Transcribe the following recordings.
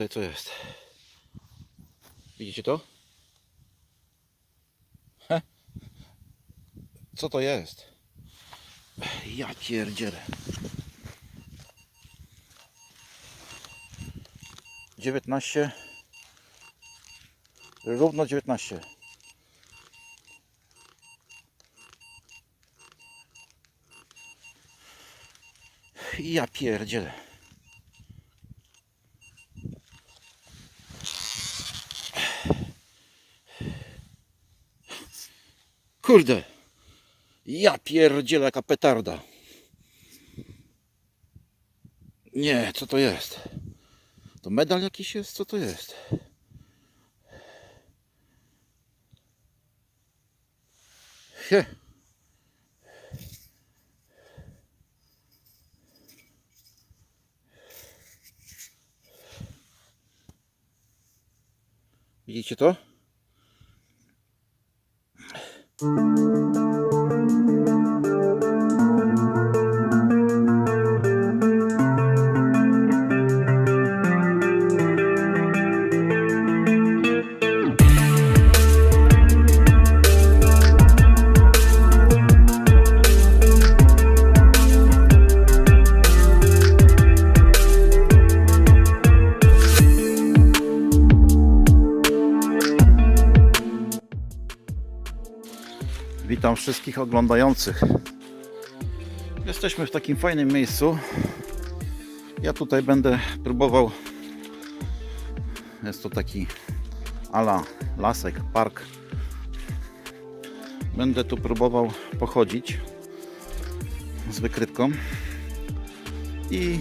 Tutaj co jest? Widzicie to? He? Co to jest? Ja pierdzielę. 19 Równo 19 Ja pierdzielę. Kurde. Ja pierdzielę jaka petarda. Nie, co to jest? To medal jakiś jest? Co to jest? He. Widzicie to? Música wszystkich oglądających. Jesteśmy w takim fajnym miejscu. Ja tutaj będę próbował. Jest to taki ala lasek, park. Będę tu próbował pochodzić z wykrytką i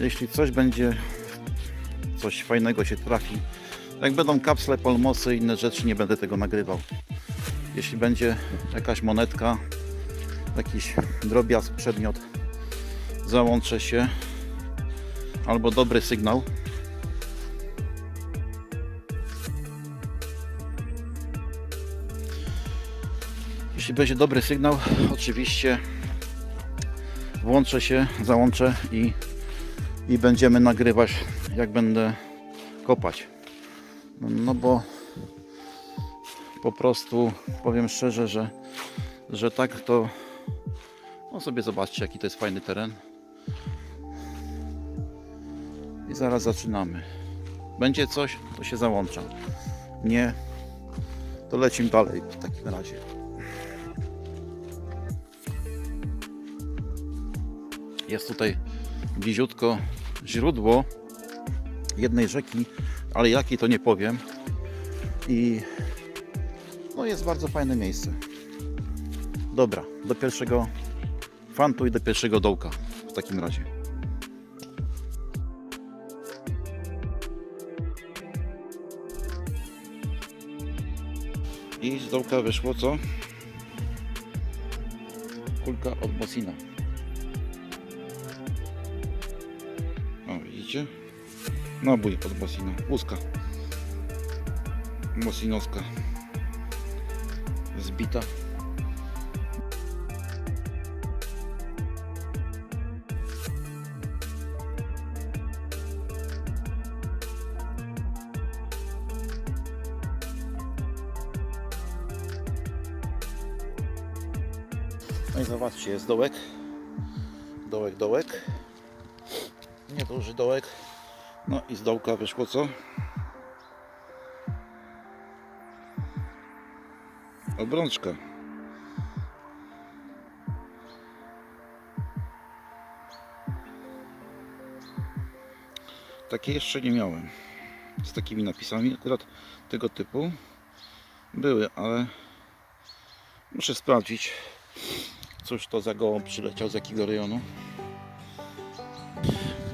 jeśli coś będzie, coś fajnego się trafi, jak będą kapsle, polmosy i inne rzeczy, nie będę tego nagrywał jeśli będzie jakaś monetka, jakiś drobiazg, przedmiot, załączę się albo dobry sygnał. Jeśli będzie dobry sygnał, oczywiście włączę się, załączę i, i będziemy nagrywać jak będę kopać. No bo po prostu powiem szczerze, że, że tak to no sobie zobaczcie jaki to jest fajny teren. I zaraz zaczynamy. Będzie coś to się załącza. Nie to lecimy dalej w takim razie. Jest tutaj bliziutko źródło jednej rzeki ale jakiej to nie powiem. I no jest bardzo fajne miejsce. Dobra, do pierwszego fantu i do pierwszego dołka w takim razie. I z dołka wyszło co? Kulka od Bosina. O, widzicie? Nabój od Bosina. Łuska. Bosinowska zbita. No i zobaczcie, jest dołek. Dołek, dołek. Nieduży dołek. No i z dołka wyszło co? Obrączka. Takie jeszcze nie miałem. Z takimi napisami. Akurat tego typu były, ale muszę sprawdzić, cóż to za gołąb przyleciał z jakiego rejonu.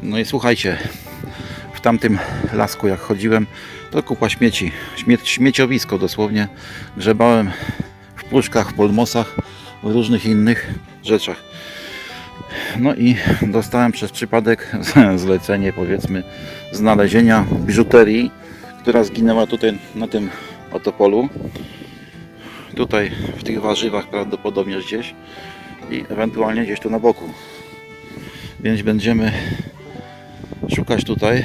No i słuchajcie, tamtym lasku jak chodziłem, to kupa śmieci, Śmie śmieciowisko dosłownie. Grzebałem w puszkach, w polmosach, w różnych innych rzeczach. No i dostałem przez przypadek zlecenie powiedzmy znalezienia biżuterii, która zginęła tutaj na tym oto polu. Tutaj w tych warzywach prawdopodobnie gdzieś i ewentualnie gdzieś tu na boku. Więc będziemy szukać tutaj.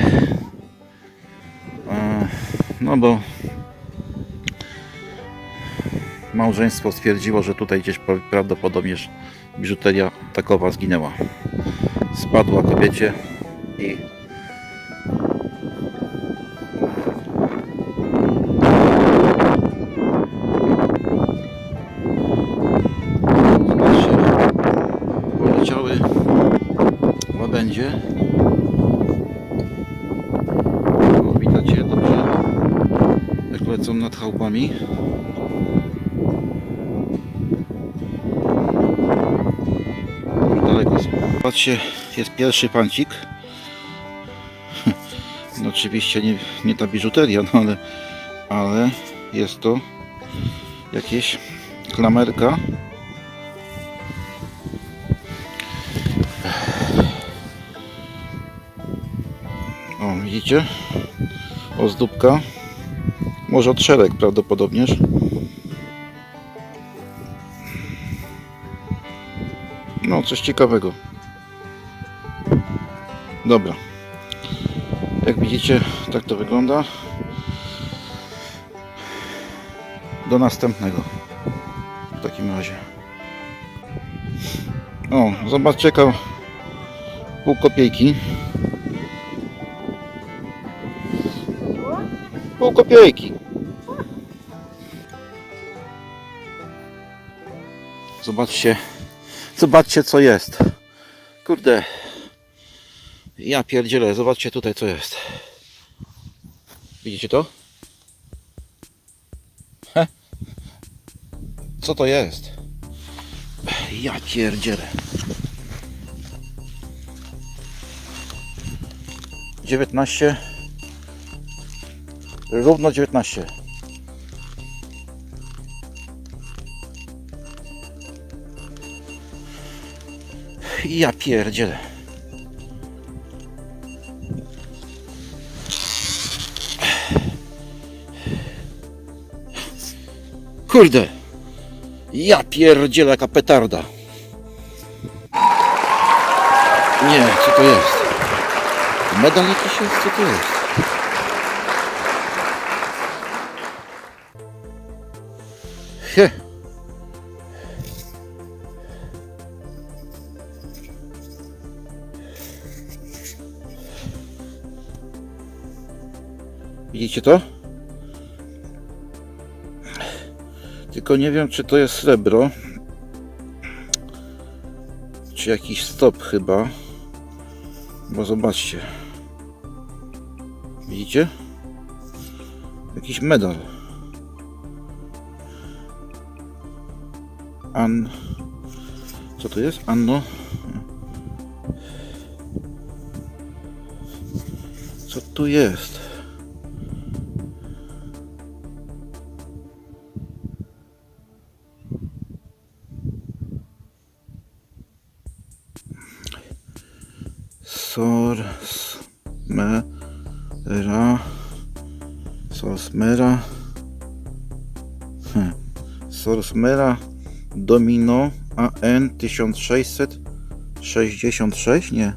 E, No bo małżeństwo stwierdziło, że tutaj gdzieś pra- prawdopodobnie biżuteria takowa zginęła. Spadła kobiecie i lecą nad chałupami. Daleko są. Patrzcie, jest pierwszy pancik. No oczywiście nie, nie ta biżuteria, no ale, ale jest to jakieś klamerka. O, widzicie? Ozdóbka. Może od szereg prawdopodobnież. No, coś ciekawego. Dobra. Jak widzicie, tak to wygląda. Do następnego. W takim razie. O, zobaczcie, pół kopiejki. Pół kopiejki. Zobaczcie, zobaczcie co jest. Kurde. Ja pierdzielę, zobaczcie tutaj co jest. Widzicie to? He? Co to jest? Ja pierdzielę. 19 Równo 19. Ja pierdzielę. Kurde. Ja pierdzielę jaka petarda. Nie, co to jest? Medal jakiś jest? Co to jest? Widzicie to? Tylko nie wiem, czy to jest srebro. Czy jakiś stop chyba. Bo zobaczcie. Widzicie? Jakiś medal. An... Co to jest? Anno... Co tu jest? Sorsmera Sorsmera Hm. Sorsmera Domino AN 1666? Nie.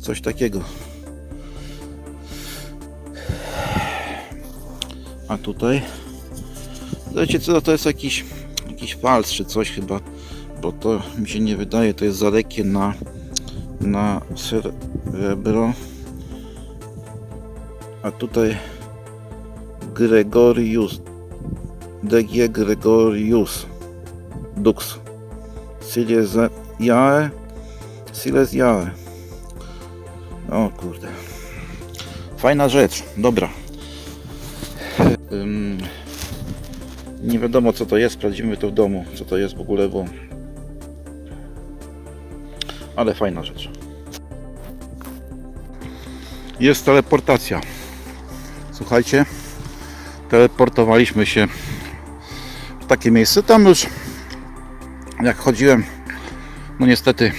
Coś takiego. A tutaj? Wiecie co, to jest jakiś, jakiś fals czy coś chyba, bo to mi się nie wydaje, to jest za lekkie na, na srebro. A tutaj Gregorius DG Gregorius Dux. Silesiae? Silesiae. O kurde. Fajna rzecz, dobra. Nie wiadomo co to jest, sprawdzimy to w domu co to jest w ogóle, bo ale fajna rzecz jest teleportacja słuchajcie teleportowaliśmy się w takie miejsce. Tam już jak chodziłem, no niestety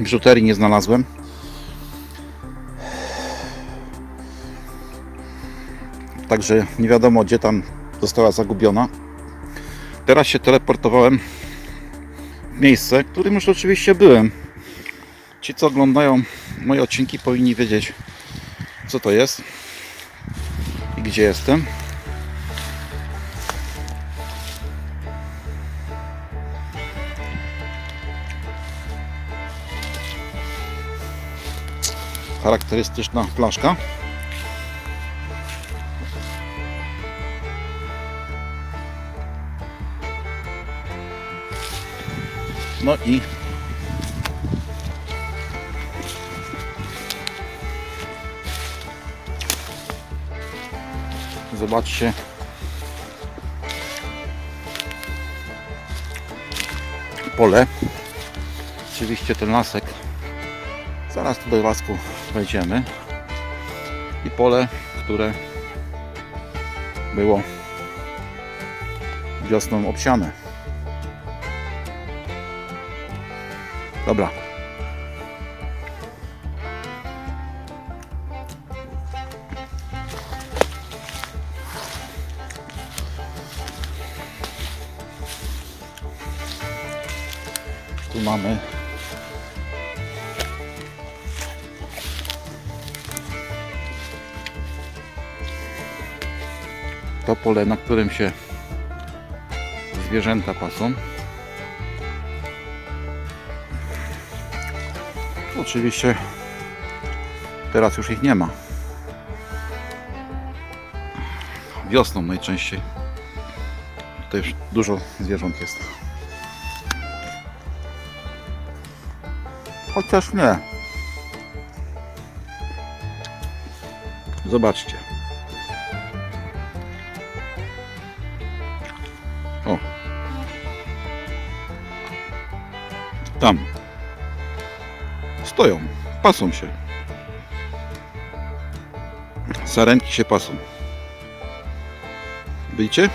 biżuterii nie znalazłem. Także nie wiadomo gdzie tam została zagubiona. Teraz się teleportowałem w miejsce, w którym już oczywiście byłem. Ci co oglądają moje odcinki powinni wiedzieć, co to jest i gdzie jestem. Charakterystyczna flaszka. No i zobaczcie pole. Oczywiście ten lasek. Zaraz tu do lasku wejdziemy. I pole, które było wiosną obsiane. Dobra. Tu mamy to pole, na którym się zwierzęta pasą. Oczywiście teraz już ich nie ma. Wiosną najczęściej. Tutaj już dużo zwierząt jest. Chociaż nie. Zobaczcie. O. Tam. Stoją. Pasą się. Sarenki się pasą. Widzicie?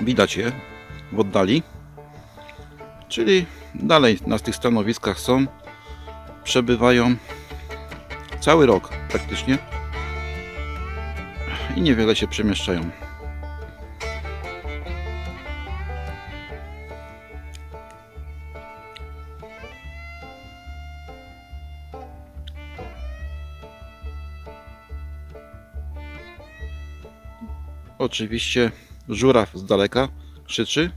Widać je w oddali. Czyli dalej na tych stanowiskach są. Przebywają cały rok praktycznie. I niewiele się przemieszczają. Oczywiście żuraw z daleka krzyczy.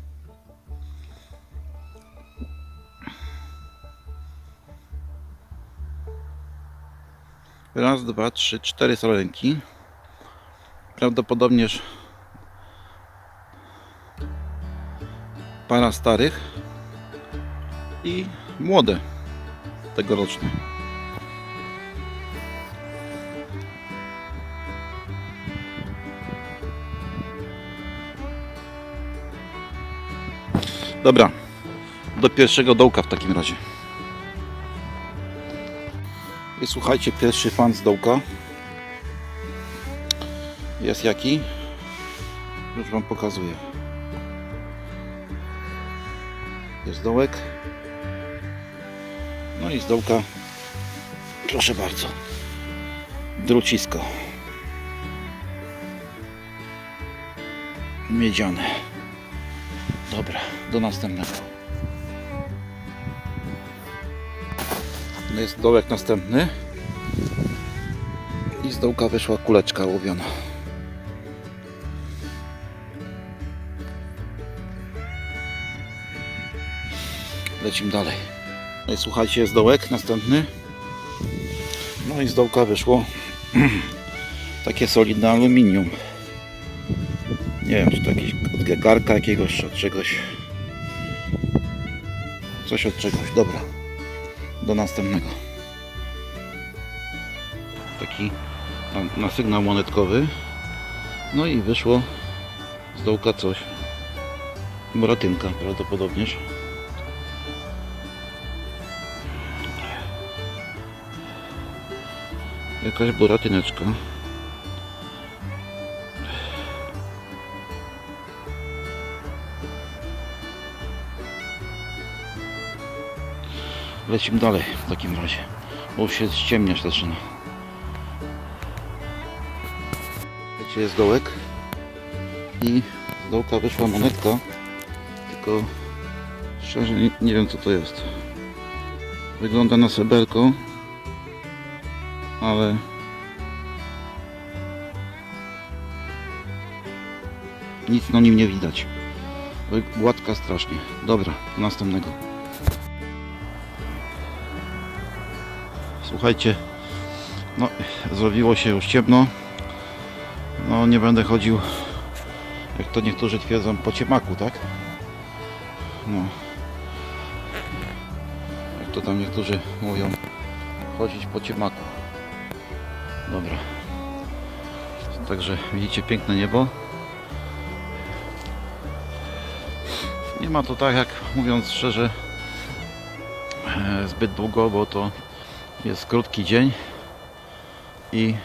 Raz, dwa, trzy, cztery sarenki. Prawdopodobnież para starych i młode tegoroczne. Dobra, do pierwszego dołka w takim razie. I słuchajcie, pierwszy fan z dołka jest jaki? Już Wam pokazuję. Jest dołek. No i z dołka, proszę bardzo, drucisko. Miedziane. Dobra, do następnego. Jest dołek następny. I z dołka wyszła kuleczka łowiona. Lecimy dalej. Słuchajcie, jest dołek następny. No i z dołka wyszło takie solidne aluminium. Nie wiem, czy to jakieś od jakiegoś, czy czegoś. Coś od czegoś, dobra. Do następnego. Taki na, na sygnał monetkowy. No i wyszło z dołka coś. Boratynka prawdopodobnież. Jakaś boratyneczka. Lecimy dalej w takim razie, bo się ściemniać zaczyna. Wiecie, jest dołek i z dołka wyszła monetka, tylko szczerze nie, nie wiem co to jest. Wygląda na seberko, ale nic na nim nie widać. Gładka strasznie. Dobra, następnego. Słuchajcie, no zrobiło się już ciemno. No nie będę chodził, jak to niektórzy twierdzą, po ciemaku, tak? No. Jak to tam niektórzy mówią, chodzić po ciemaku. Dobra. Także widzicie piękne niebo. Nie ma to tak jak mówiąc szczerze e, zbyt długo, bo to jest krótki dzień i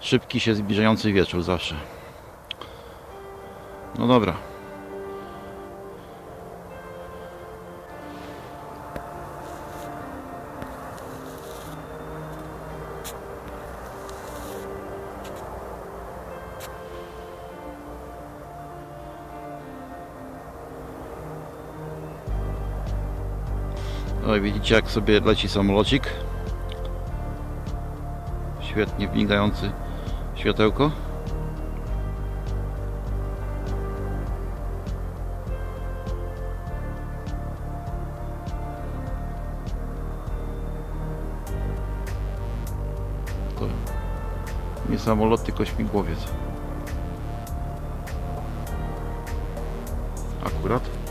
szybki się zbliżający wieczór zawsze. No dobra. No i widzicie jak sobie leci samolocik. Świetnie migający światełko. To nie samolot, tylko śmigłowiec. Akurat.